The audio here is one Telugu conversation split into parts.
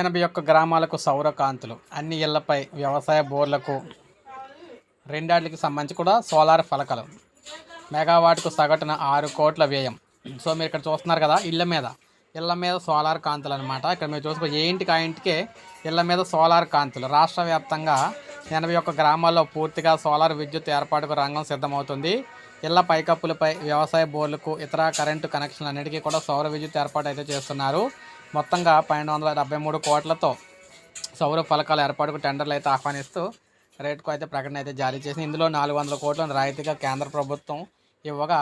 ఎనభై ఒక్క గ్రామాలకు సౌర కాంతులు అన్ని ఇళ్ళపై వ్యవసాయ బోర్లకు రెండాటికి సంబంధించి కూడా సోలార్ ఫలకలు. మెగావాట్కు సగటున ఆరు కోట్ల వ్యయం. సో మీరు ఇక్కడ చూస్తున్నారు కదా ఇళ్ళ మీద. ఇళ్ళ మీద సోలార్ కాంతులు అనమాట ఇక్కడ మీరు చూసుకో ఏ ఇంటికి ఆ ఇంటికే ఇళ్ళ మీద సోలార్ కాంతులు. రాష్ట్ర వ్యాప్తంగా ఎనభై ఒక్క గ్రామాల్లో పూర్తిగా సోలార్ విద్యుత్ ఏర్పాటుకు రంగం సిద్ధమవుతుంది. ఇళ్ళ పైకప్పులపై వ్యవసాయ బోర్లకు ఇతర కరెంటు కనెక్షన్లు అన్నిటికీ కూడా సౌర విద్యుత్ ఏర్పాటు అయితే చేస్తున్నారు. మొత్తంగా పన్నెండు వందల డెబ్బై మూడు కోట్లతో సౌర ఫలకాల ఏర్పాటుకు టెండర్లు అయితే ఆహ్వానిస్తూ రేటుకు అయితే ప్రకటన అయితే జారీ చేసింది. ఇందులో నాలుగు వందల కోట్లను రాయితీగా కేంద్ర ప్రభుత్వం ఇవ్వగా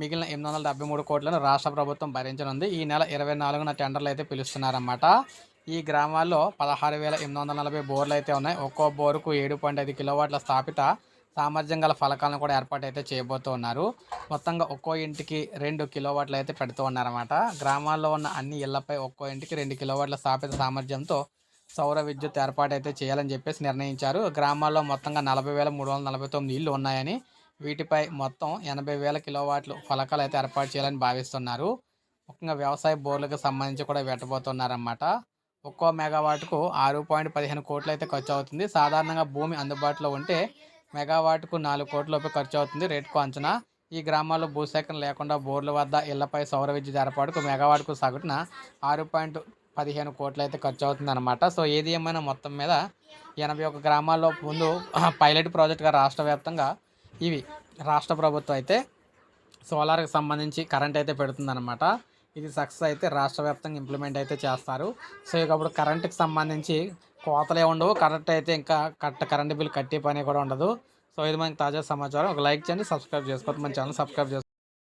మిగిలిన ఎనిమిది వందల డెబ్బై మూడు కోట్లను రాష్ట్ర ప్రభుత్వం భరించనుంది. ఈ నెల ఇరవై నాలుగున టెండర్లు అయితే పిలుస్తున్నారన్నమాట. ఈ గ్రామాల్లో పదహారు వేల ఎనిమిది వందల నలభై బోర్లు అయితే ఉన్నాయి. ఒక్కో బోరుకు ఏడు పాయింట్ ఐదు కిలోవాట్ల స్థాపిత సామర్థ్యం గల ఫలకాలను కూడా ఏర్పాటు అయితే చేయబోతూ ఉన్నారు. మొత్తంగా ఒక్కో ఇంటికి రెండు కిలోవాట్లు అయితే పెడుతూ ఉన్నారన్నమాట. గ్రామాల్లో ఉన్న అన్ని ఇళ్ళపై ఒక్కో ఇంటికి రెండు కిలోవాట్ల స్థాపిత సామర్థ్యంతో సౌర విద్యుత్ ఏర్పాటు అయితే చేయాలని చెప్పేసి నిర్ణయించారు. గ్రామాల్లో మొత్తంగా నలభై వేల మూడు వందల నలభై తొమ్మిది ఇళ్ళు ఉన్నాయని వీటిపై మొత్తం ఎనభై వేల కిలోవాట్లు ఫలకాలు అయితే ఏర్పాటు చేయాలని భావిస్తున్నారు. ముఖ్యంగా వ్యవసాయ బోర్లకు సంబంధించి కూడా పెట్టబోతున్నారన్నమాట ఒక్కో మెగావాట్కు ఆరు పాయింట్ పదిహేను కోట్లు అయితే ఖర్చు అవుతుంది సాధారణంగా భూమి అందుబాటులో ఉంటే మెగావాట్కు నాలుగు కోట్ల ఖర్చు అవుతుంది రేటుకు అంచనా. ఈ గ్రామాల్లో భూసేకరణ లేకుండా బోర్ల వద్ద ఇళ్ళపై సౌర విద్యుత్ ఏర్పాటుకు మెగావాట్కు సగటున ఆరు పాయింట్ పదిహేను కోట్లు అయితే ఖర్చు అవుతుంది అనమాట సో ఏది ఏమైనా మొత్తం మీద ఎనభై ఒక గ్రామాల్లో ముందు పైలట్ ప్రాజెక్ట్గా రాష్ట్ర వ్యాప్తంగా ఇవి రాష్ట్ర ప్రభుత్వం అయితే సోలార్కి సంబంధించి కరెంట్ అయితే పెడుతుందన్నమాట. ఇది సక్సెస్ అయితే రాష్ట్ర వ్యాప్తంగా ఇంప్లిమెంట్ అయితే చేస్తారు. సో ఇక అప్పుడు కరెంట్కి సంబంధించి కోతలే ఉండవు. కరెంట్ అయితే ఇంకా కరెక్ట్ కరెంట్ బిల్ కట్టే పని కూడా ఉండదు. సో ఇది మనకి తాజా సమాచారం. ఒక లైక్ చేయండి సబ్స్క్రైబ్ చేసుకోవద్దు. మన ఛానల్ సబ్స్క్రైబ్ చేసుకోండి